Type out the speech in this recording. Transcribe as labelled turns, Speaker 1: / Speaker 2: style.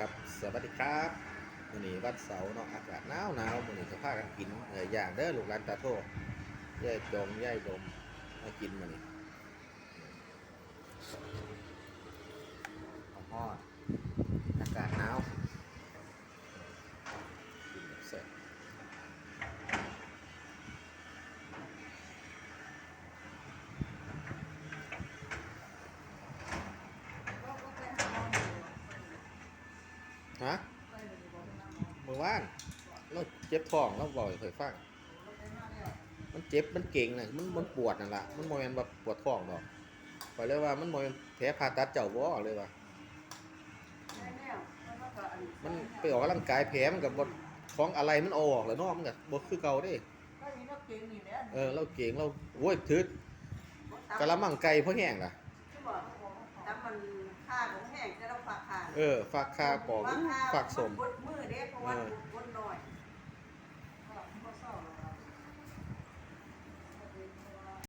Speaker 1: ครับสวัสดีครับวันนี้วัดเสาเนาะอากาศหนาวหนาววันนี้สภาพกันกินเนื้อย่างเด้อลูกหลานตาโทย่ายจมย่ายดมมากินวันนี้ขอดอากาศหนาวกินแบบแซ่บ ฮะเมื่อวานเราเจ็บท้องเราบ่อกให้เคยฟังมันเจ็บมันเก่งน่ะมันมันปวดนั่นล่ะมันโมเมนแบบปวดท้องดอกไปเลยว่ามันโมเมนแผลผ่าตัดเจ้าบ่เลยว่ามันไปออกกำลังกายแผลมันกับบของอะไรมันออกแล้วนาะมันก็บ่คือเก่าด้เออเราเก่งเราโอ้ยถือกะละมังไก่เพราะแห้งล่ะ
Speaker 2: น้ำมันค่าของแห้งจะต้องฝากค่า
Speaker 1: เออ ฝากคาปอก
Speaker 2: ฝากค่า
Speaker 1: ฝากสม
Speaker 2: บดมือเด้เพราะว่าบดน้อย